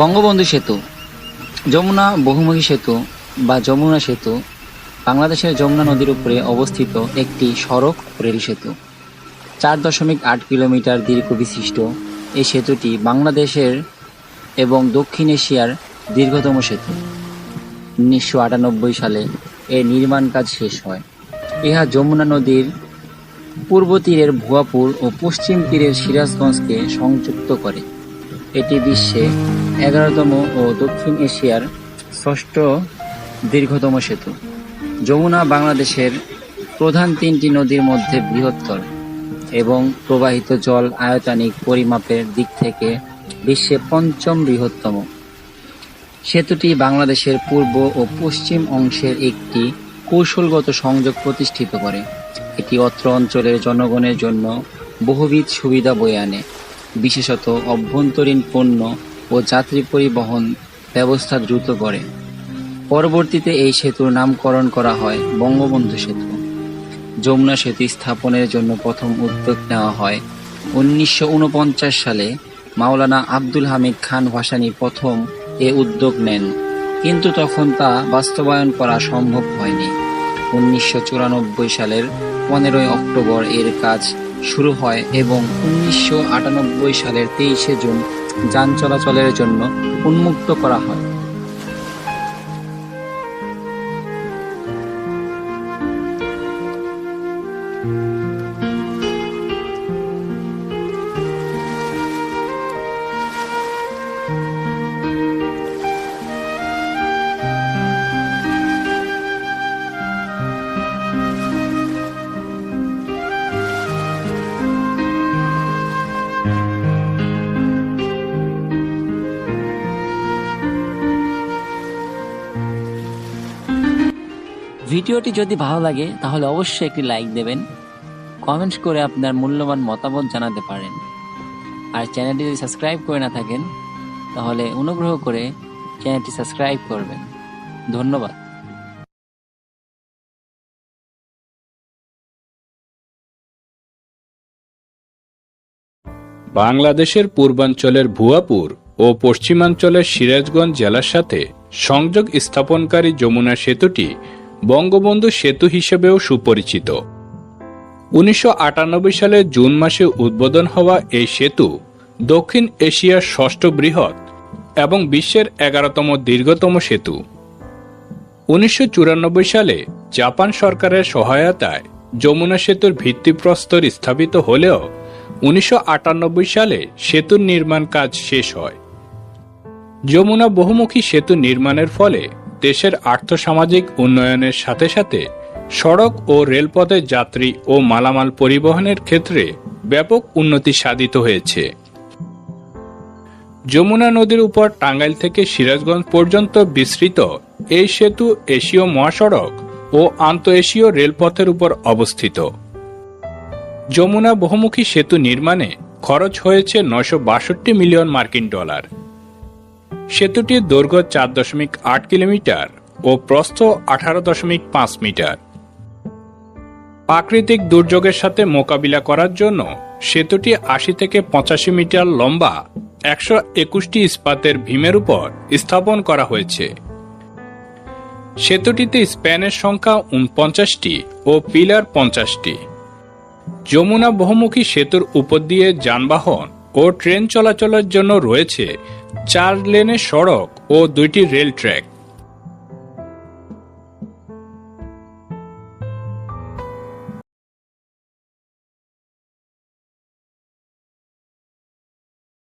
বঙ্গবন্ধু সেতু, যমুনা বহুমুখী সেতু বা যমুনা সেতু বাংলাদেশের যমুনা নদীর উপরে অবস্থিত একটি সড়ক রেল সেতু। চার দশমিক আট কিলোমিটার দীর্ঘ বিশিষ্ট এই সেতুটি বাংলাদেশের এবং দক্ষিণ এশিয়ার দীর্ঘতম সেতু। উনিশশো আটানব্বই সালে এর নির্মাণ কাজ শেষ হয়। ইহা যমুনা নদীর পূর্ব তীরের ভুয়াপুর ও পশ্চিম তীরের সিরাজগঞ্জকে সংযুক্ত করে। এটি বিশ্বে এগারোতম ও দক্ষিণ এশিয়ার ষষ্ঠ দীর্ঘতম সেতু। যমুনা বাংলাদেশের প্রধান তিনটি নদীর মধ্যে বৃহত্তর এবং প্রবাহিত জল আয়তানিক পরিমাপের দিক থেকে বিশ্বে পঞ্চম বৃহত্তম। সেতুটি বাংলাদেশের পূর্ব ও পশ্চিম অংশের একটি কৌশলগত সংযোগ প্রতিষ্ঠিত করে। এটি অত্র অঞ্চলের জনগণের জন্য বহুবিধ সুবিধা বয়ে আনে। বিশেষত অভ্যন্তরীণ পণ্য ও যাত্রী পরিবহন ব্যবস্থা দ্রুত করে পরবর্তীতে এই সেতুর নামকরণ করা হয় বঙ্গবন্ধু সেতু। যমুনা সেতু স্থাপনের জন্য প্রথম উদ্যোগ নেওয়া হয় উনিশশো উনপঞ্চাশ সালে। মাওলানা আব্দুল হামিদ খান ভাসানী প্রথম এ উদ্যোগ নেন। কিন্তু তখন তা বাস্তবায়ন করা সম্ভব হয়নি। উনিশশো চুরানব্বই সালের পনেরোই অক্টোবর এর কাজ শুরু হয় এবং উনিশশো আটানব্বই সালের তেইশে জুন যান চলাচলের জন্য উন্মুক্ত করা হয়। ভিডিওটি যদি ভালো লাগে, তাহলে অবশ্যই একটি লাইক দেবেন। কমেন্টস করে আপনার মূল্যবান মতামত জানাতে পারেন। আর চ্যানেলটি যদি সাবস্ক্রাইব করে না থাকেন, তাহলে অনুগ্রহ করে চ্যানেলটি সাবস্ক্রাইব করবেন। ধন্যবাদ। বাংলাদেশের পূর্বাঞ্চলের ভুয়াপুর ও পশ্চিমাঞ্চলের সিরাজগঞ্জ জেলার সাথে সংযোগ স্থাপনকারী যমুনা সেতুটি বঙ্গবন্ধু সেতু হিসেবেও সুপরিচিত। উনিশশো আটানব্বই সালে জুন মাসে উদ্বোধন হওয়া এই সেতু দক্ষিণ এশিয়ার ষষ্ঠ বৃহৎ এবং বিশ্বের এগারোতম দীর্ঘতম সেতু। উনিশশো চুরানব্বই সালে জাপান সরকারের সহায়তায় যমুনা সেতুর ভিত্তিপ্রস্তর স্থাপিত হলেও উনিশশো আটানব্বই সালে সেতুর নির্মাণ কাজ শেষ হয়। যমুনা বহুমুখী সেতু নির্মাণের ফলে দেশের আর্থসামাজিক উন্নয়নের সাথে সাথে সড়ক ও রেলপথে যাত্রী ও মালামাল পরিবহনের ক্ষেত্রে ব্যাপক উন্নতি সাধিত হয়েছে। যমুনা নদীর উপর টাঙ্গাইল থেকে সিরাজগঞ্জ পর্যন্ত বিস্তৃত এই সেতু এশীয় মহাসড়ক ও আন্তঃএশীয় রেলপথের উপর অবস্থিত। যমুনা বহুমুখী সেতু নির্মাণে খরচ হয়েছে বাষট্টি মিলিয়ন মার্কিন ডলার। সেতুটির দৈর্ঘ্য চার দশমিক আট কিলোমিটার ও প্রস্থ আঠারো দশমিক পাঁচ মিটার। প্রাকৃতিক দুর্যোগের সাথে মোকাবিলা করার জন্য সেতুটি আশি থেকে পঁচাশি মিটার লম্বা একশো একুশটি ইস্পাতের ভীমের উপর স্থাপন করা হয়েছে। সেতুটিতে স্প্যানের সংখ্যা উনপঞ্চাশটি ও পিলার পঞ্চাশটি। যমুনা বহুমুখী সেতুর উপর দিয়ে যানবাহন ও ট্রেন চলাচলের জন্য রয়েছে চার লেনের সড়ক ও দুইটি রেল ট্র্যাক।